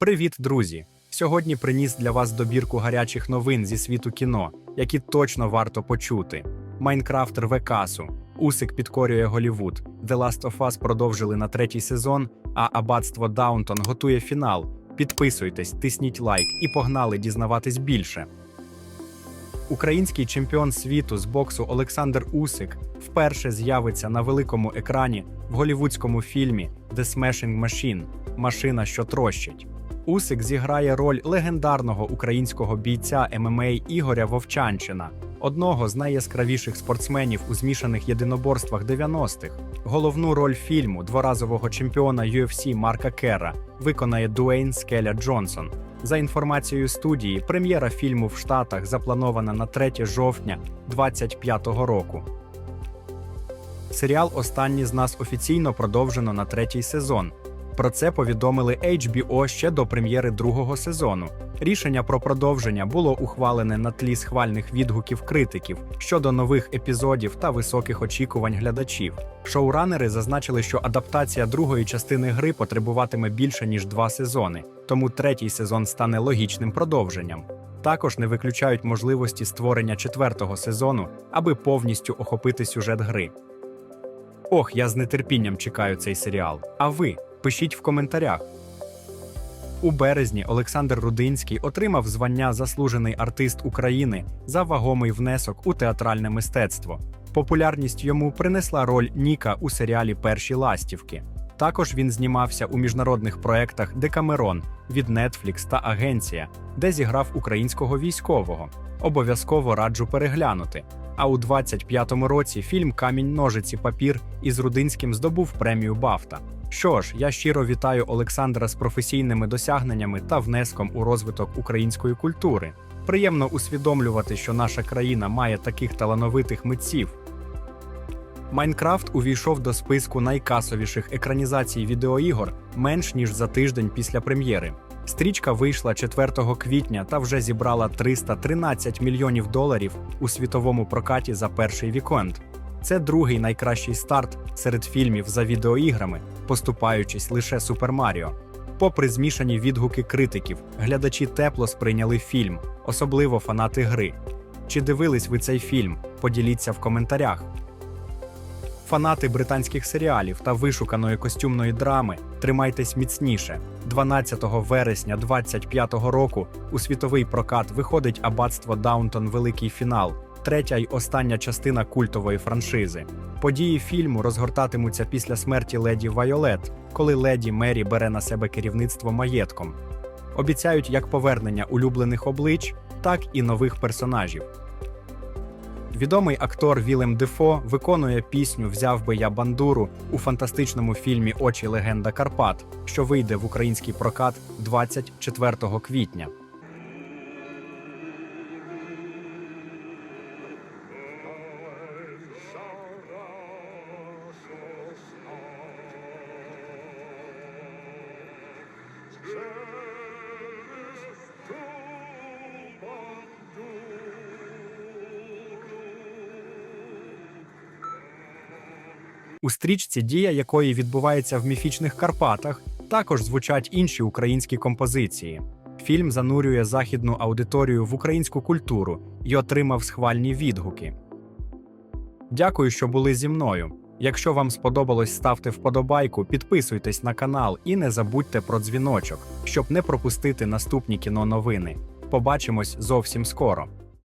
Привіт, друзі! Сьогодні приніс для вас добірку гарячих новин зі світу кіно, які точно варто почути. Майнкрафт рве касу, Усик підкорює Голівуд, The Last of Us продовжили на третій сезон, а Аббатство Даунтон готує фінал. Підписуйтесь, тисніть лайк і погнали дізнаватись більше. Український чемпіон світу з боксу Олександр Усик вперше з'явиться на великому екрані в голівудському фільмі The Smashing Machine Машина, що трощить. Усик зіграє роль легендарного українського бійця ММА Ігоря Вовчанчина, одного з найяскравіших спортсменів у змішаних єдиноборствах 90-х. Головну роль фільму дворазового чемпіона UFC Марка Керра виконає Дуейн Скеля Джонсон. За інформацією студії, прем'єра фільму в Штатах запланована на 3 жовтня 2025 року. Серіал Останні з нас офіційно продовжено на третій сезон. Про це повідомили HBO ще до прем'єри другого сезону. Рішення про продовження було ухвалене на тлі схвальних відгуків критиків щодо нових епізодів та високих очікувань глядачів. Шоуранери зазначили, що адаптація другої частини гри потребуватиме більше ніж два сезони, тому третій сезон стане логічним продовженням. Також не виключають можливості створення четвертого сезону, аби повністю охопити сюжет гри. Ох, я з нетерпінням чекаю цей серіал. А ви пишіть в коментарях. У березні Олександр Рудинський отримав звання Заслужений артист України за вагомий внесок у театральне мистецтво. Популярність йому принесла роль Ніка у серіалі Перші ластівки. Також він знімався у міжнародних проєктах Декамерон від Netflix та Агенція, де зіграв українського військового. Обов'язково раджу переглянути. А у 25-му році фільм Камінь ножиці папір із Рудинським здобув премію Бафта. Що ж, я щиро вітаю Олександра з професійними досягненнями та внеском у розвиток української культури. Приємно усвідомлювати, що наша країна має таких талановитих митців. Майнкрафт увійшов до списку найкасовіших екранізацій відеоігор менш ніж за тиждень після прем'єри. Стрічка вийшла 4 квітня та вже зібрала 313 мільйонів доларів у світовому прокаті за перший вікенд. Це другий найкращий старт серед фільмів за відеоіграми, поступаючись лише Супер Маріо. Попри змішані відгуки критиків, глядачі тепло сприйняли фільм, особливо фанати гри. Чи дивились ви цей фільм? Поділіться в коментарях. Фанати британських серіалів та вишуканої костюмної драми тримайтесь міцніше. 12 вересня 2025 року у світовий прокат виходить аббатство Даунтон Великий фінал, третя й остання частина культової франшизи. Події фільму розгортатимуться після смерті леді Вайолет, коли леді Мері бере на себе керівництво маєтком. Обіцяють як повернення улюблених облич, так і нових персонажів. Відомий актор Вілем Дефо виконує пісню Взяв би я бандуру у фантастичному фільмі Очі легенда Карпат, що вийде в український прокат 24 квітня. У стрічці, дія якої відбувається в міфічних Карпатах, також звучать інші українські композиції. Фільм занурює західну аудиторію в українську культуру і отримав схвальні відгуки. Дякую, що були зі мною. Якщо вам сподобалось, ставте вподобайку, підписуйтесь на канал і не забудьте про дзвіночок, щоб не пропустити наступні кіно новини. Побачимось зовсім скоро.